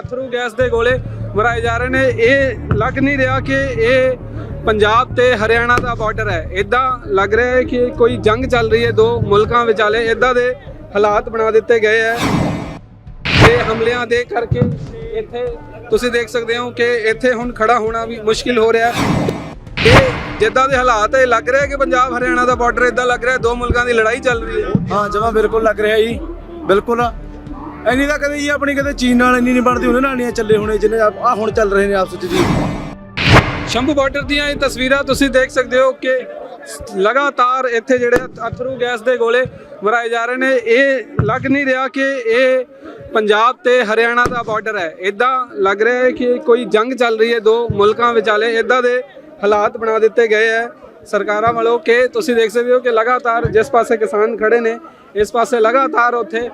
ਅਥਰੂ gas ਦੇ ਗੋਲੇ ਮਰਾਏ ਜਾ ਰਹੇ ਨੇ। ਇਹ ਲੱਗ ਨਹੀਂ ਰਿਹਾ ਕਿ ਇਹ ਪੰਜਾਬ ਤੇ ਹਰਿਆਣਾ ਦਾ ਬਾਰਡਰ ਹੈ। ਇਦਾਂ ਲੱਗ ਰਿਹਾ ਹੈ ਕਿ ਕੋਈ ਜੰਗ ਚੱਲ ਰਹੀ ਹੈ, ਦੋ ਮੁਲਕਾਂ ਵਿਚਾਲੇ। ਇਦਾਂ ਦੇ ਹਾਲਾਤ ਬਣਾ ਦਿੱਤੇ ਗਏ ਹੈ। ਤੇ ਹਮਲਿਆਂ ਦੇ ਕਰਕੇ ਇੱਥੇ ਤੁਸੀਂ ਦੇਖ ਸਕਦੇ ਹੋ ਕਿ ਇੱਥੇ ਹੁਣ ਖੜਾ ਹੋਣਾ ਵੀ ਮੁਸ਼ਕਿਲ ਹੋ ਰਿਹਾ ਹੈ। ਜਿੱਦਾਂ ਦੇ ਹਾਲਾਤ ਹੈ ਲੱਗ ਰਿਹਾ ਕਿ ਪੰਜਾਬ ਹਰਿਆਣਾ ਦਾ ਬਾਰਡਰ ਇਦਾਂ ਲੱਗ ਰਿਹਾ ਦੋ ਮੁਲਕਾਂ ਦੀ ਲੜਾਈ ਚੱਲ ਰਹੀ ਹੈ। ਹਾਂ, ਜਮਾ ਬਿਲਕੁਲ ਲੱਗ ਰਿਹਾ ਜੀ। ਬਿਲਕੁਲ ਐਨੀ ਤਾਂ ਕਦੇ ਜੀ ਆਪਣੀ ਕਦੇ ਚੀਨ ਨਾਲ ਇੰਨੀ ਨਹੀਂ ਬਣਦੀ ਉਹਨਾਂ ਨਾਲ ਨਹੀਂ ਚੱਲੇ ਹੋਣੇ ਜਿੰਨੇ ਆ ਹੁਣ ਚੱਲ ਰਹੇ ਨੇ ਆਪਸ ਵਿੱਚ ਜੀ। ਸ਼ੰਭੂ ਬਾਰਡਰ ਦੀਆਂ ਇਹ ਤਸਵੀਰਾਂ ਤੁਸੀਂ ਦੇਖ ਸਕਦੇ ਹੋ ਕਿ ਲਗਾਤਾਰ ਇੱਥੇ ਜਿਹੜੇ ਅਥਰੂ ਗੈਸ ਦੇ ਗੋਲੇ ਮਰਾਏ ਜਾ ਰਹੇ ਨੇ। ਇਹ ਲੱਗ ਨਹੀਂ ਰਿਹਾ ਕਿ ਇਹ ਪੰਜਾਬ ਤੇ ਹਰਿਆਣਾ ਦਾ ਬਾਰਡਰ ਹੈ। ਇਦਾਂ ਲੱਗ ਰਿਹਾ ਹੈ ਕਿ ਕੋਈ ਜੰਗ ਚੱਲ ਰਹੀ ਹੈ, ਦੋ ਮੁਲਕਾਂ ਵਿਚਾਲੇ। ਇਦਾਂ ਦੇ ਹਾਲਾਤ ਬਣਾ ਦਿੱਤੇ ਗਏ ਹੈ ਸਰਕਾਰਾਂ ਵੱਲੋਂ ਕਿ ਤੁਸੀਂ ਦੇਖ ਸਕਦੇ ਹੋ ਕਿ ਲਗਾਤਾਰ ਜਿਸ ਪਾਸੇ ਕਿਸਾਨ ਖੜੇ ਨੇ, ਇਸ ਪਾਸੇ ਲਗਾਤਾਰ ਉੱਥੇ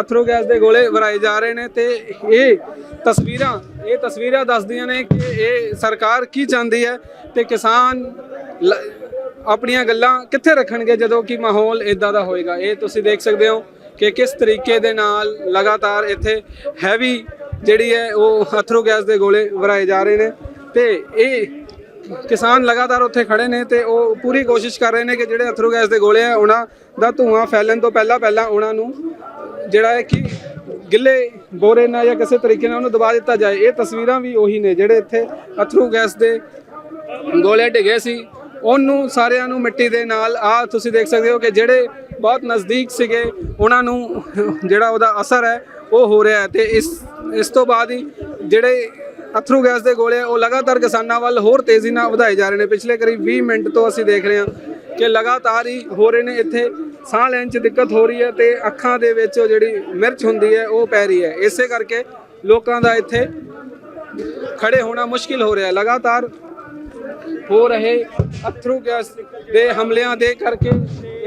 ਅਥਰੂ ਗੈਸ ਦੇ ਗੋਲੇ ਵਰਾਏ ਜਾ ਰਹੇ ਨੇ ਤੇ ਇਹ ਤਸਵੀਰਾਂ ਇਹ ਤਸਵੀਰਾਂ ਦੱਸਦੀਆਂ ਨੇ ਕਿ ਇਹ ਸਰਕਾਰ ਕੀ ਚਾਹੁੰਦੀ ਹੈ ਤੇ ਕਿਸਾਨ ਲ- ਆਪਣੀਆਂ ਗੱਲਾਂ ਕਿੱਥੇ ਰੱਖਣਗੇ ਜਦੋਂ ਕਿ ਮਾਹੌਲ ਇਦਾਂ ਦਾ ਹੋਏਗਾ। ਇਹ ਤੁਸੀਂ ਦੇਖ ਸਕਦੇ ਹੋ ਕਿ ਕਿਸ ਤਰੀਕੇ ਦੇ ਨਾਲ ਲਗਾਤਾਰ ਇੱਥੇ ਹੈਵੀ ਜਿਹੜੀ ਹੈ ਉਹ ਅਥਰੂ ਗੈਸ ਦੇ ਗੋਲੇ ਵਰਾਏ ਜਾ ਰਹੇ ਨੇ ਤੇ ਇਹ ਕਿਸਾਨ ਲਗਾਤਾਰ ਉੱਥੇ ਖੜੇ ਨੇ ਤੇ ਉਹ ਪੂਰੀ ਕੋਸ਼ਿਸ਼ ਕਰ ਰਹੇ ਨੇ ਕਿ ਜਿਹੜੇ ਅਥਰੂ ਗੈਸ ਦੇ ਗੋਲੇ ਆ, ਉਹਨਾਂ ਦਾ ਧੂਆਂ ਫੈਲਣ ਤੋਂ ਪਹਿਲਾਂ ਪਹਿਲਾਂ ਉਹਨਾਂ ਨੂੰ ਜਿਹੜਾ ਹੈ ਕਿ ਗਿੱਲੇ ਬੋਰੇ ਨਾਲ ਜਾਂ ਕਿਸੇ ਤਰੀਕੇ ਨਾਲ ਉਹਨੂੰ ਦਬਾ ਦਿੱਤਾ ਜਾਏ। ਇਹ ਤਸਵੀਰਾਂ ਵੀ ਉਹੀ ਨੇ ਜਿਹੜੇ ਇੱਥੇ ਅਥਰੂ ਗੈਸ ਦੇ ਗੋਲੇ ਡਿਗੇ ਸੀ। ਉਹਨੂੰ ਸਾਰਿਆਂ ਨੂੰ ਮਿੱਟੀ ਦੇ ਨਾਲ ਆ ਤੁਸੀਂ ਦੇਖ ਸਕਦੇ ਹੋ ਕਿ ਜਿਹੜੇ ਬਹੁਤ ਨਜ਼ਦੀਕ ਸੀਗੇ, ਉਹਨਾਂ ਨੂੰ ਜਿਹੜਾ ਉਹਦਾ ਅਸਰ ਹੈ, ਉਹ ਹੋ ਰਿਹਾ ਹੈ ਤੇ ਇਸ ਇਸ ਤੋਂ ਬਾਅਦ ਹੀ ਜਿਹੜੇ ਅਥਰੂ ਗੈਸ ਦੇ ਗੋਲੇ ਉਹ ਲਗਾਤਾਰ ਕਿਸਾਨਾਂ ਵੱਲ ਹੋਰ ਤੇਜ਼ੀ ਨਾਲ ਵਧਾਏ ਜਾ ਰਹੇ ਨੇ। ਪਿਛਲੇ ਕਰੀਬ 20 ਮਿੰਟ ਤੋਂ ਅਸੀਂ ਦੇਖ ਰਹੇ ਹਾਂ ਕਿ ਲਗਾਤਾਰ ਹੀ ਹੋ ਰਹੇ ਨੇ ਇੱਥੇ ਸਾਹ ਲੈਣ 'ਚ ਦਿੱਕਤ ਹੋ ਰਹੀ ਹੈ ਤੇ ਅੱਖਾਂ ਦੇ ਵਿੱਚ ਉਹ ਜਿਹੜੀ ਮਿਰਚ ਹੁੰਦੀ ਹੈ, ਉਹ ਪੈ ਰਹੀ ਹੈ। ਇਸੇ ਕਰਕੇ ਲੋਕਾਂ ਦਾ ਇੱਥੇ ਖੜੇ ਹੋਣਾ ਮੁਸ਼ਕਿਲ ਹੋ ਰਿਹਾ ਹੈ। ਲਗਾਤਾਰ ਹੋ ਰਹੇ ਅਥਰੂ ਗੈਸ ਦੇ ਹਮਲਿਆਂ ਦੇ ਕਰਕੇ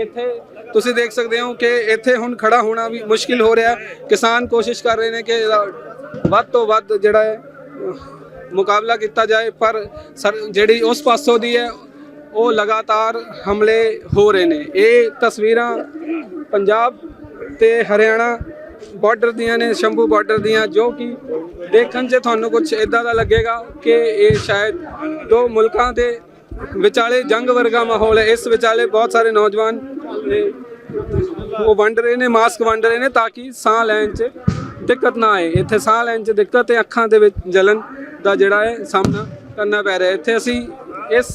ਇੱਥੇ ਤੁਸੀਂ ਦੇਖ ਸਕਦੇ ਹੋ ਕਿ ਇੱਥੇ ਹੁਣ ਖੜਾ ਹੋਣਾ ਵੀ ਮੁਸ਼ਕਿਲ ਹੋ ਰਿਹਾ ਹੈ। ਕਿਸਾਨ ਕੋਸ਼ਿਸ਼ ਕਰ ਰਹੇ ਨੇ ਕਿ ਵੱਧ ਤੋਂ ਵੱਧ ਜਿਹੜਾ ਹੈ, ਮੁਕਾਬਲਾ ਕੀਤਾ ਜਾਏ, ਪਰ ਸਰ ਜਿਹੜੀ ਉਸ ਪਾਸੋਂ ਦੀ ਹੈ ਉਹ ਲਗਾਤਾਰ ਹਮਲੇ ਹੋ ਰਹੇ ਨੇ। ਇਹ ਤਸਵੀਰਾਂ ਪੰਜਾਬ ਤੇ ਹਰਿਆਣਾ ਬਾਰਡਰ ਦੀਆਂ ਨੇ, ਸ਼ੰਭੂ ਬਾਰਡਰ ਦੀਆਂ, ਜੋ ਕਿ ਦੇਖਣ 'ਚ ਤੁਹਾਨੂੰ ਕੁਝ ਇਦਾਂ ਦਾ ਲੱਗੇਗਾ ਕਿ ਇਹ ਸ਼ਾਇਦ ਦੋ ਮੁਲਕਾਂ ਦੇ ਵਿਚਾਲੇ ਜੰਗ ਵਰਗਾ ਮਾਹੌਲ ਹੈ। ਇਸ ਵਿਚਾਲੇ ਬਹੁਤ ਸਾਰੇ ਨੌਜਵਾਨ ਉਹ ਵੰਡ ਰਹੇ ਨੇ ਮਾਸਕ ਵੰਡ ਰਹੇ ਨੇ ਤਾਂ ਕਿ ਸਾਹ ਲੈਣ 'ਚ ਦਿੱਕਤ ਨਾ ਆਏ। ਇੱਥੇ ਸਾਹ ਲੈਣ 'ਚ ਦਿੱਕਤ ਤੇ ਅੱਖਾਂ ਦੇ ਵਿੱਚ ਜਲਨ ਦਾ ਜਿਹੜਾ ਹੈ ਸਾਹਮਣਾ ਕਰਨਾ ਪੈ ਰਿਹਾ ਇੱਥੇ ਅਸੀਂ ਇਸ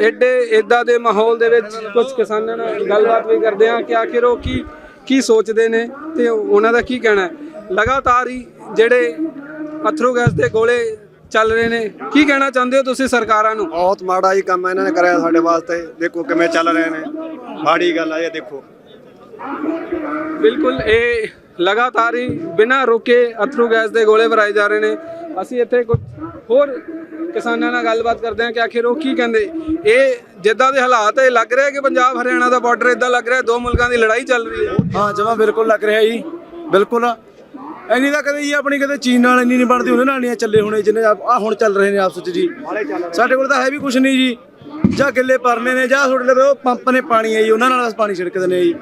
ਐਡੇ ਇਦਾਂ ਦੇ ਮਾਹੌਲ ਦੇ ਵਿੱਚ ਕੁਝ ਕਿਸਾਨਾਂ ਨਾਲ ਗੱਲਬਾਤ ਵੀ ਕਰਦੇ ਹਾਂ ਕਿ ਆਖਿਰ ਉਹ ਕੀ ਕੀ ਸੋਚਦੇ ਨੇ ਤੇ ਉਹਨਾਂ ਦਾ ਕੀ ਕਹਿਣਾ ਹੈ। ਲਗਾਤਾਰ ਹੀ ਜਿਹੜੇ ਅਥਰੂ ਗੈਸ ਦੇ ਗੋਲੇ ਚੱਲ ਰਹੇ ਨੇ ਕੀ ਕਹਿਣਾ ਚਾਹੁੰਦੇ ਹੋ ਤੁਸੀਂ ਸਰਕਾਰਾਂ ਨੂੰ? ਬਹੁਤ ਮਾੜਾ ਹੀ ਕੰਮ ਇਹਨਾਂ ਨੇ ਕਰਿਆ ਸਾਡੇ ਵਾਸਤੇ। ਦੇਖੋ ਕਿਵੇਂ ਚੱਲ ਰਹੇ ਨੇ। ਮਾੜੀ ਗੱਲ ਆ ਇਹ ਦੇਖੋ। ਬਿਲਕੁਲ ਇਹ ਲਗਾਤਾਰ ਹੀ ਬਿਨਾਂ ਰੁਕੇ ਅਥਰੂ ਗੈਸ ਦੇ ਗੋਲੇ ਭਰਾਏ ਜਾ ਰਹੇ ਨੇ। ਅਸੀਂ ਇੱਥੇ ਕੁਝ ਹੋਰ ਕਿਸਾਨਾਂ ਨਾਲ ਗੱਲਬਾਤ ਕਰਦੇ ਹਾਂ ਕਿ ਆਖਿਰ ਉਹ ਕੀ ਕਹਿੰਦੇ? ਇਹ ਜਿੱਦਾਂ ਦੇ ਹਾਲਾਤ ਹੈ ਲੱਗ ਰਿਹਾ ਕਿ ਪੰਜਾਬ ਹਰਿਆਣਾ ਦਾ ਬਾਰਡਰ ਇਦਾਂ ਲੱਗ ਰਿਹਾ ਦੋ ਮੁਲਕਾਂ ਦੀ ਲੜਾਈ ਚੱਲ ਰਹੀ ਹੈ? ਹਾਂ ਜਮਾ ਬਿਲਕੁਲ ਲੱਗ ਰਿਹਾ ਜੀ ਬਿਲਕੁਲ। ਐਨੀ ਤਾਂ ਕਦੇ ਜੀ ਆਪਣੀ ਕਦੇ ਚੀਨ ਨਾਲ ਇੰਨੀ ਨਹੀਂ ਬਣਦੀ ਉਹਦੇ ਨਾਲ ਨਹੀਂ ਚੱਲੇ ਹੋਣੇ ਜਿੰਨੇ ਆ ਹੁਣ ਚੱਲ ਰਹੇ ਨੇ ਆਪਸ ਵਿੱਚ ਜੀ। ਸਾਡੇ ਕੋਲ ਤਾਂ ਹੈ ਵੀ ਕੁਝ ਨਹੀਂ ਜੀ ਜਾਂ ਗਿੱਲੇ ਪਰਨੇ ਨੇ ਜਾਂ ਤੁਹਾਡੇ ਲਵੇ ਉਹ ਪੰਪ ਨੇ ਪਾਣੀ ਹੈ ਜੀ ਉਹਨਾਂ ਨਾਲ ਪਾਣੀ ਛਿੜਕਦੇ ਨੇ ਜੀ।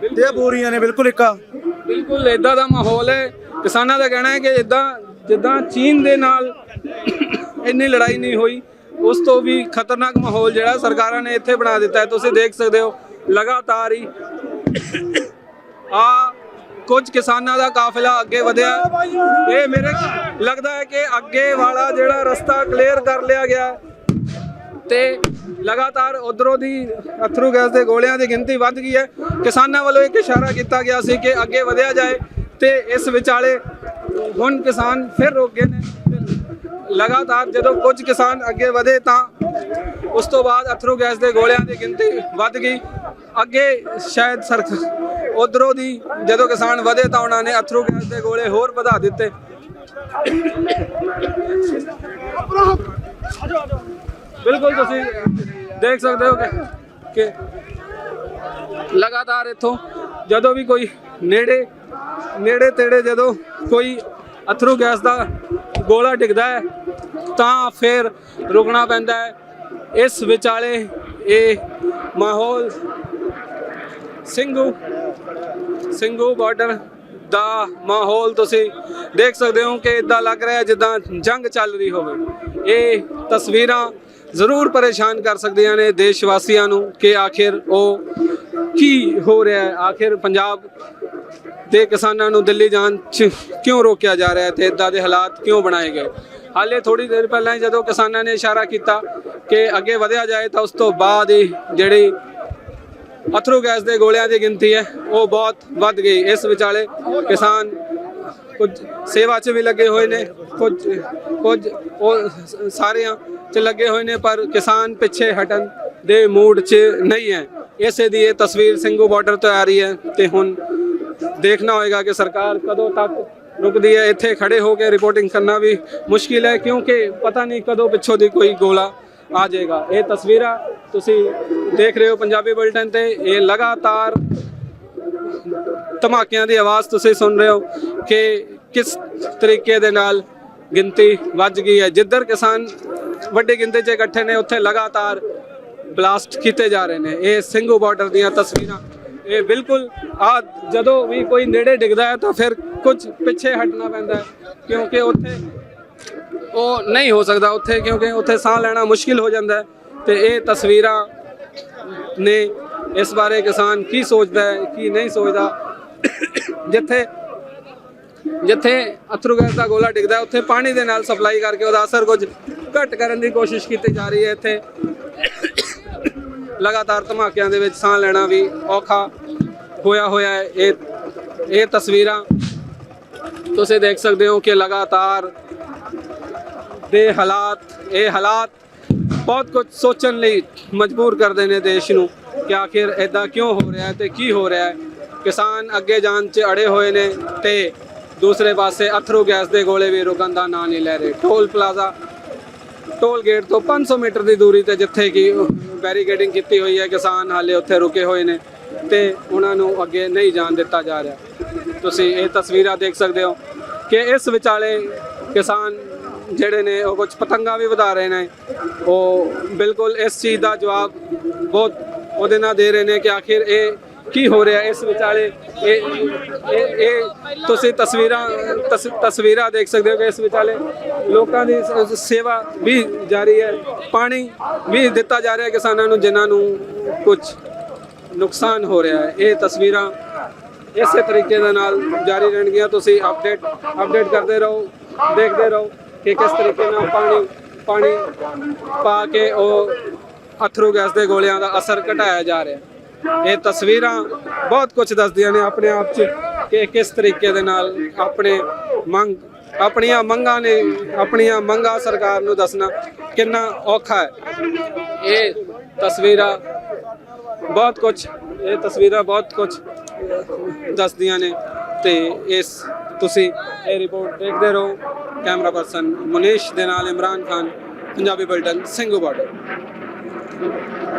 ਤੇ ਇਹ ਬੋਰੀਆਂ ਨੇ ਬਿਲਕੁਲ ਇੱਕਾ। ਬਿਲਕੁਲ ਇਦਾਂ ਦਾ ਮਾਹੌਲ ਹੈ। ਕਿਸਾਨਾਂ ਦਾ ਕਹਿਣਾ ਹੈ ਕਿ ਇਦਾਂ ਜਿੱਦਾਂ ਚੀਨ ਦੇ ਨਾਲ ਇੰਨੀ ਲੜਾਈ ਨਹੀਂ ਹੋਈ, ਉਸ ਤੋਂ ਵੀ ਖਤਰਨਾਕ ਮਾਹੌਲ ਜਿਹੜਾ ਸਰਕਾਰਾਂ ਨੇ ਇੱਥੇ ਬਣਾ ਦਿੱਤਾ ਹੈ ਤੁਸੀਂ ਦੇਖ ਸਕਦੇ ਹੋ, ਲਗਾਤਾਰ ਹੀ ਆ ਕੁਝ ਕਿਸਾਨਾਂ ਦਾ ਕਾਫਲਾ ਅੱਗੇ ਵਧਿਆ ਇਹ ਮੇਰੇ ਲੱਗਦਾ ਹੈ ਕਿ ਅੱਗੇ ਵਾਲਾ ਜਿਹੜਾ ਰਸਤਾ ਕਲੀਅਰ ਕਰ ਲਿਆ ਗਿਆ ਹੈ। ਤੇ ਲਗਾਤਾਰ ਉਧਰੋਂ ਦੀ ਅਥਰੂ ਗੈਸ ਦੇ ਗੋਲਿਆਂ ਦੀ ਗਿਣਤੀ ਵੱਧ ਗਈ ਹੈ ਕਿਸਾਨਾਂ ਵੱਲੋਂ ਇੱਕ ਇਸ਼ਾਰਾ ਕੀਤਾ ਗਿਆ ਸੀ ਕਿ ਅੱਗੇ ਵਧਿਆ ਜਾਏ ਤੇ ਇਸ ਵਿਚਾਲੇ ਹੁਣ ਕਿਸਾਨ ਫਿਰ ਰੁਕ ਗਏ ਨੇ। ਲਗਾਤਾਰ ਜਦੋਂ ਕੁਝ ਕਿਸਾਨ ਅੱਗੇ ਵਧੇ ਤਾਂ ਉਸ ਤੋਂ ਬਾਅਦ ਅਥਰੂ ਗੈਸ ਦੇ ਗੋਲਿਆਂ ਦੀ ਗਿਣਤੀ ਵੱਧ ਗਈ। ਅੱਗੇ ਸ਼ਾਇਦ ਸਰਕ ਉਧਰੋਂ ਦੀ ਜਦੋਂ ਕਿਸਾਨ ਵਧੇ ਤਾਂ ਉਹਨਾਂ ਨੇ ਅਥਰੂ ਗੈਸ ਦੇ ਗੋਲੇ ਹੋਰ ਵਧਾ ਦਿੱਤੇ। ਬਿਲਕੁਲ ਤੁਸੀਂ ਦੇਖ ਸਕਦੇ ਹੋ ਕਿ ਕਿ ਲਗਾਤਾਰ ਇੱਥੋਂ ਜਦੋਂ ਵੀ ਕੋਈ ਨੇੜੇ ਨੇੜੇ ਤੇੜੇ ਜਦੋਂ ਕੋਈ ਅਥਰੂ ਗੈਸ ਦਾ ਗੋਲਾ ਡਿੱਗਦਾ ਹੈ, ਤਾਂ ਫਿਰ ਰੁਕਣਾ ਪੈਂਦਾ ਹੈ। ਇਸ ਵਿਚਾਲੇ ਇਹ ਮਾਹੌਲ ਸਿੰਘੂ ਸਿੰਘੂ ਬਾਰਡਰ ਦਾ ਮਾਹੌਲ ਤੁਸੀਂ ਦੇਖ ਸਕਦੇ ਹੋ ਕਿ ਇਦਾਂ ਲੱਗ ਰਿਹਾ ਜਿੱਦਾਂ ਜੰਗ ਚੱਲ ਰਹੀ ਹੋਵੇ। ਇਹ ਤਸਵੀਰਾਂ ਜ਼ਰੂਰ ਪਰੇਸ਼ਾਨ ਕਰ ਸਕਦੀਆਂ ਨੇ ਦੇਸ਼ ਵਾਸੀਆਂ ਨੂੰ ਕਿ ਆਖਿਰ ਉਹ ਕੀ ਹੋ ਰਿਹਾ ਹੈ। ਆਖਿਰ ਪੰਜਾਬ ਦੇ ਕਿਸਾਨਾਂ ਨੂੰ ਦਿੱਲੀ ਜਾਣ 'ਚ ਕਿਉਂ ਰੋਕਿਆ ਜਾ ਰਿਹਾ ਹੈ ਤੇ ਇਦਾਂ ਦੇ ਹਾਲਾਤ ਕਿਉਂ ਬਣਾਏ ਗਏ? ਹਾਲੇ ਥੋੜੀ ਦੇਰ ਪਹਿਲਾਂ ਹੀ ਜਦੋਂ ਕਿਸਾਨਾਂ ਨੇ ਇਸ਼ਾਰਾ ਕੀਤਾ ਕਿ ਅੱਗੇ ਵਧਿਆ ਜਾਏ ਤਾਂ ਉਸ ਤੋਂ ਬਾਅਦ ਹੀ ਜਿਹੜੀ ਅਥਰੂ ਗੈਸ ਦੇ ਗੋਲਿਆਂ ਦੀ ਗਿਣਤੀ ਹੈ, ਉਹ ਬਹੁਤ ਵੱਧ ਗਈ। ਇਸ ਵਿਚਾਲੇ ਕਿਸਾਨ ਕੁਝ ਸੇਵਾ 'ਚ ਵੀ ਲੱਗੇ ਹੋਏ ਨੇ, ਕੁਝ ਕੁਝ ਉਹ ਸਾਰਿਆਂ 'ਚ ਲੱਗੇ ਹੋਏ ਨੇ, ਪਰ ਕਿਸਾਨ ਪਿੱਛੇ ਹਟਣ ਦੇ ਮੂਡ 'ਚ ਨਹੀਂ ਹੈ। ਇਸੇ ਦੀ ਇਹ ਤਸਵੀਰ ਸਿੰਘੂ ਬਾਰਡਰ ਤੋਂ ਆ ਰਹੀ ਹੈ ਤੇ ਹੁਣ ਦੇਖਣਾ ਹੋਏਗਾ ਕਿ ਸਰਕਾਰ ਕਦੋਂ ਤੱਕ ਰੁਕਦੀ ਹੈ। ਇੱਥੇ ਖੜੇ ਹੋ ਕੇ ਰਿਪੋਰਟਿੰਗ ਕਰਨਾ ਵੀ ਮੁਸ਼ਕਿਲ ਹੈ ਕਿਉਂਕਿ ਪਤਾ ਨਹੀਂ ਕਦੋਂ ਪਿੱਛੋਂ ਦੀ ਕੋਈ ਗੋਲਾ ਆ ਜਾਏਗਾ। ਇਹ ਤਸਵੀਰਾਂ ਤੁਸੀਂ ਦੇਖ ਰਹੇ ਹੋ ਪੰਜਾਬੀ ਬੁਲਟਨ ਤੇ। ਇਹ ਲਗਾਤਾਰ ਧਮਾਕਿਆਂ ਦੀ ਆਵਾਜ਼ ਤੁਸੀਂ ਸੁਣ ਰਹੇ ਹੋ ਕਿ ਕਿਸ ਤਰੀਕੇ ਦੇ ਨਾਲ ਗਿਣਤੀ ਵੱਜ ਗਈ ਹੈ। ਜਿੱਧਰ ਕਿਸਾਨ ਵੱਡੀ ਗਿਣਤੀ 'ਚ ਇਕੱਠੇ ਨੇ, ਉੱਥੇ ਲਗਾਤਾਰ ਬਲਾਸਟ ਕੀਤੇ ਜਾ ਰਹੇ ਨੇ। ਇਹ ਸਿੰਘੂ ਬਾਰਡਰ ਦੀਆਂ ਤਸਵੀਰਾਂ ਇਹ ਬਿਲਕੁਲ, ਆ ਜਦੋਂ ਵੀ ਕੋਈ ਨੇੜੇ ਡਿੱਗਦਾ ਹੈ ਤਾਂ ਫਿਰ ਕੁਝ ਪਿੱਛੇ ਹਟਣਾ ਪੈਂਦਾ ਹੈ, ਕਿਉਂਕਿ ਉੱਥੇ ਉਹ ਨਹੀਂ ਹੋ ਸਕਦਾ ਉੱਥੇ, ਕਿਉਂਕਿ ਉੱਥੇ ਸਾਹ ਲੈਣਾ ਮੁਸ਼ਕਿਲ ਹੋ ਜਾਂਦਾ ਹੈ। ਤੇ ਇਹ ਤਸਵੀਰਾਂ ਨੇ ਇਸ ਬਾਰੇ ਕਿਸਾਨ ਕੀ ਸੋਚਦਾ ਹੈ, ਕੀ ਨਹੀਂ ਸੋਚਦਾ। ਜਿੱਥੇ ਜਿੱਥੇ ਅਥਰੂ ਗੈਸ ਦਾ ਗੋਲਾ ਡਿੱਗਦਾ ਉੱਥੇ ਪਾਣੀ ਦੇ ਨਾਲ ਸਪਲਾਈ ਕਰਕੇ ਉਹਦਾ ਅਸਰ ਕੁਝ ਘੱਟ ਕਰਨ ਦੀ ਕੋਸ਼ਿਸ਼ ਕੀਤੀ ਜਾ ਰਹੀ ਹੈ ਇੱਥੇ। ਲਗਾਤਾਰ ਧਮਾਕਿਆਂ ਦੇ ਵਿੱਚ ਸਾਹ ਲੈਣਾ ਵੀ ਔਖਾ ਹੋਇਆ ਹੋਇਆ ਹੈ। ਇਹ ਇਹ ਤਸਵੀਰਾਂ ਤੁਸੀਂ ਦੇਖ ਸਕਦੇ ਹੋ ਕਿ ਲਗਾਤਾਰ ਦੇ ਹਾਲਾਤ, ਇਹ ਹਾਲਾਤ ਬਹੁਤ ਕੁਝ ਸੋਚਣ ਲਈ ਮਜਬੂਰ ਕਰਦੇ ਨੇ ਦੇਸ਼ ਨੂੰ ਕਿ ਆਖਿਰ ਇਦਾਂ ਕਿਉਂ ਹੋ ਰਿਹਾ ਹੈ ਤੇ ਕੀ ਹੋ ਰਿਹਾ ਹੈ। ਕਿਸਾਨ ਅੱਗੇ ਜਾਣ 'ਚ ਅੜੇ ਹੋਏ ਨੇ ਤੇ ਦੂਸਰੇ ਪਾਸੇ ਅਥਰੂ ਗੈਸ ਦੇ ਗੋਲੇ ਵੀ ਰੁਕਣ ਦਾ ਨਾਂ ਨਹੀਂ ਲੈ ਰਹੇ। ਟੋਲ ਪਲਾਜ਼ਾ, ਟੋਲ ਗੇਟ ਤੋਂ 500 ਮੀਟਰ ਦੀ ਦੂਰੀ ਤੇ ਜਿੱਥੇ ਕਿ ਬੈਰੀਕੇਡਿੰਗ ਕੀਤੀ ਹੋਈ ਹੈ, ਕਿਸਾਨ ਹਾਲੇ ਉੱਥੇ ਰੁਕੇ ਹੋਏ ਨੇ ਤੇ ਉਹਨਾਂ ਨੂੰ ਅੱਗੇ ਨਹੀਂ ਜਾਣ ਦਿੱਤਾ ਜਾ ਰਿਹਾ। ਤੁਸੀਂ ਇਹ ਤਸਵੀਰਾਂ ਦੇਖ ਸਕਦੇ ਹੋ ਕਿ ਇਸ ਵਿਚਾਲੇ ਕਿਸਾਨ ਜਿਹੜੇ ਨੇ, ਉਹ ਕੁਝ ਪਤੰਗਾ ਵੀ ਵਧਾ ਰਹੇ ਨੇ। ਉਹ ਬਿਲਕੁਲ ਇਸ ਚੀਜ਼ ਦਾ ਜਵਾਬ ਬਹੁਤ ਉਹਦੇ ਨਾਲ ਦੇ ਰਹੇ ਨੇ ਕਿ ਆਖਿਰ ਇਹ ਕੀ ਹੋ ਰਿਹਾ ਇਸ ਵਿਚਾਲੇ? ਇਹ ਇਹ ਇਹ ਤੁਸੀਂ ਤਸਵੀਰਾਂ ਤਸ- ਤਸਵੀਰਾਂ ਦੇਖ ਸਕਦੇ ਹੋ ਕਿ ਇਸ ਵਿਚਾਲੇ ਲੋਕਾਂ ਦੀ ਸੇਵਾ ਵੀ ਜਾਰੀ ਹੈ। ਪਾਣੀ ਵੀ ਦਿੱਤਾ ਜਾ ਰਿਹਾ ਕਿਸਾਨਾਂ ਨੂੰ, ਜਿਨ੍ਹਾਂ ਨੂੰ ਕੁਝ ਨੁਕਸਾਨ ਹੋ ਰਿਹਾ ਹੈ। ਇਹ ਤਸਵੀਰਾਂ ਇਸੇ ਤਰੀਕੇ ਦੇ ਨਾਲ ਜਾਰੀ ਰਹਿਣਗੀਆਂ। ਤੁਸੀਂ ਅਪਡੇਟ ਅਪਡੇਟ ਕਰਦੇ ਰਹੋ, ਦੇਖਦੇ ਰਹੋ ਕਿ ਕਿਸ ਤਰੀਕੇ ਨਾਲ ਪਾਣੀ ਪਾਣੀ ਪਾ ਕੇ ਉਹ ਅਥਰੂ ਗੈਸ ਦੇ ਗੋਲਿਆਂ ਦਾ ਅਸਰ ਘਟਾਇਆ ਜਾ ਰਿਹਾ। ਹੈ ਇਹ ਤਸਵੀਰਾਂ ਬਹੁਤ ਕੁਝ ਦੱਸਦੀਆਂ ਨੇ ਆਪਣੇ ਆਪ 'ਚ ਕਿ ਕਿਸ ਤਰੀਕੇ ਦੇ ਨਾਲ ਆਪਣੇ ਮੰਗ, ਆਪਣੀਆਂ ਮੰਗਾਂ ਨੇ, ਆਪਣੀਆਂ ਮੰਗਾਂ ਸਰਕਾਰ ਨੂੰ ਦੱਸਣਾ ਕਿੰਨਾ ਔਖਾ ਹੈ। ਇਹ ਤਸਵੀਰਾਂ ਬਹੁਤ ਕੁਝ ਇਹ ਤਸਵੀਰਾਂ ਬਹੁਤ ਕੁਝ ਦੱਸਦੀਆਂ ਨੇ ਤੇ ਇਸ ਤੁਸੀਂ ਇਹ ਰਿਪੋਰਟ ਦੇਖਦੇ ਰਹੋ। ਕੈਮਰਾ ਪਰਸਨ ਮੁਨੀਸ਼ ਦੇ ਨਾਲ ਇਮਰਾਨ ਖਾਨ, ਪੰਜਾਬੀ ਬੁਲਟਨ, ਸਿੰਘੂ ਬਾਰਡਰ।